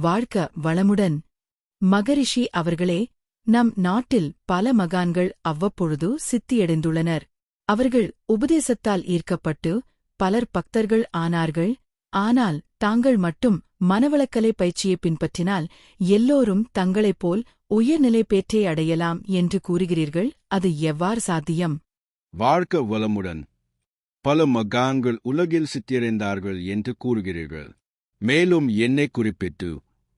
வாழ்க்க வளமுடன். மகரிஷி அவர்களே நம் நாட்டில் பல மகான்கள் அவ்வப்பொழுது சித்தியடைந்துள்ளனர். அவர்கள் உபதேசத்தால் ஈர்க்கப்பட்டு பலர் பக்தர்கள் ஆனார்கள். ஆனால் தாங்கள் மட்டும் மனவளக்கலை பயிற்சியை பின்பற்றினால் எல்லோரும் தங்களைப் போல் உயர்நிலை பேற்றை அடையலாம் என்று கூறுகிறீர்கள். அது எவ்வாறு சாத்தியம்? வாழ்க்க வளமுடன். பல மகான்கள் உலகில் சித்தியடைந்தார்கள் என்று கூறுகிறீர்கள். மேலும் என்னை குறிப்பிட்டு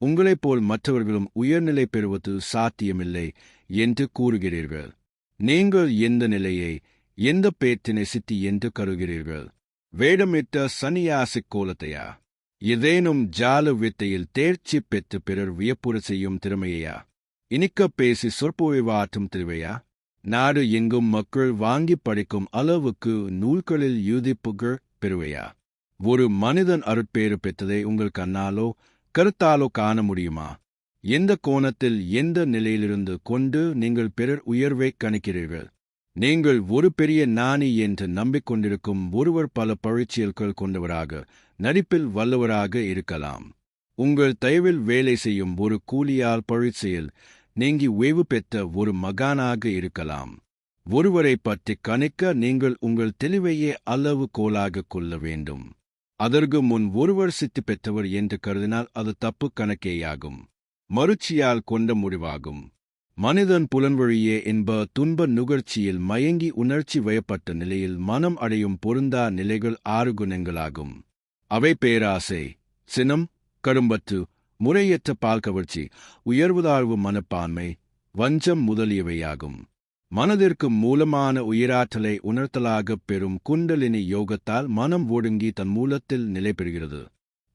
உங்களைப் போல் மற்றவர்களும் உயர்நிலை பெறுவது சாத்தியமில்லை என்று கூறுகிறீர்கள். நீங்கள் எந்த நிலையை எந்த பேத்தினை சித்தி என்று கருகிறீர்கள் வேடமிட்ட சன்னியாசிக் கோலத்தையா? ஏதேனும் ஜால வித்தையில் தேர்ச்சி பெற்று பிறர் வியப்புற செய்யும் திறமையா இனிக்க பேசி சொற்பொழிவாற்றும் திருவையா? நாடு எங்கும் மக்கள் வாங்கி படிக்கும் அளவுக்கு நூல்களில் யூதிப்புகள் பெறுவையா? ஒரு மனிதன் அருட்பேறு பெற்றதை உங்கள் கண்ணாலோ கருத்தாலோ காண முடியுமா? எந்த கோணத்தில் எந்த நிலையிலிருந்து கொண்டு நீங்கள் பிறர் உயர்வை கணிக்கிறீர்கள்? நீங்கள் ஒரு பெரிய நாணி என்று நம்பிக்கொண்டிருக்கும் ஒருவர் பல பழிச்சியல்கள் கொண்டவராக நடிப்பில் வல்லவராக இருக்கலாம். உங்கள் தயவில் வேலை செய்யும் ஒரு கூலியால் பழிச்செயல் நீங்கி ஓய்வு பெற்ற ஒரு மகானாக இருக்கலாம். ஒருவரை பற்றி கணிக்க நீங்கள் உங்கள் தெளிவையே அளவு கோலாக கொள்ள வேண்டும். அதற்கு முன் ஒருவர் சித்தி பெற்றவர் என்று கருதினால் அது தப்பு கணக்கேயாகும். மறுச்சியால் கொண்ட முடிவாகும். மனிதன் புலன்வழியே என்ப துன்ப நுகர்ச்சியில் மயங்கி உணர்ச்சி வயப்பட்ட நிலையில் மனம் அடையும் பொருந்தா நிலைகள் ஆறு குணங்களாகும். அவை பேராசை சினம் கரும்பற்று முறையற்ற பால் கவர்ச்சி உயர்வுதாழ்வு மனப்பான்மை வஞ்சம் முதலியவையாகும். மனதிற்கு மூலமான உயிராற்றலை உணர்த்தலாகப் பெறும் குண்டலினி யோகத்தால் மனம் ஒடுங்கி தன் மூலத்தில் நிலை பெறுகிறது.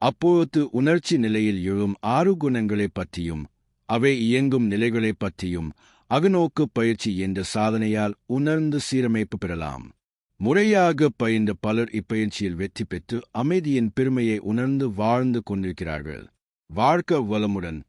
அப்போது உணர்ச்சி நிலையில் எழும் ஆறு குணங்களைப் பற்றியும் அவை இயங்கும் நிலைகளைப் பற்றியும் அகநோக்கு பயிற்சி என்ற சாதனையால் உணர்ந்து சீரமைப்பு பெறலாம். முறையாக பயின்ற பலர் இப்பயிற்சியில் வெற்றி பெற்று அமைதியின் பெருமையை உணர்ந்து வாழ்ந்து கொண்டிருக்கிறார்கள். வாழ்க்க வளமுடன்.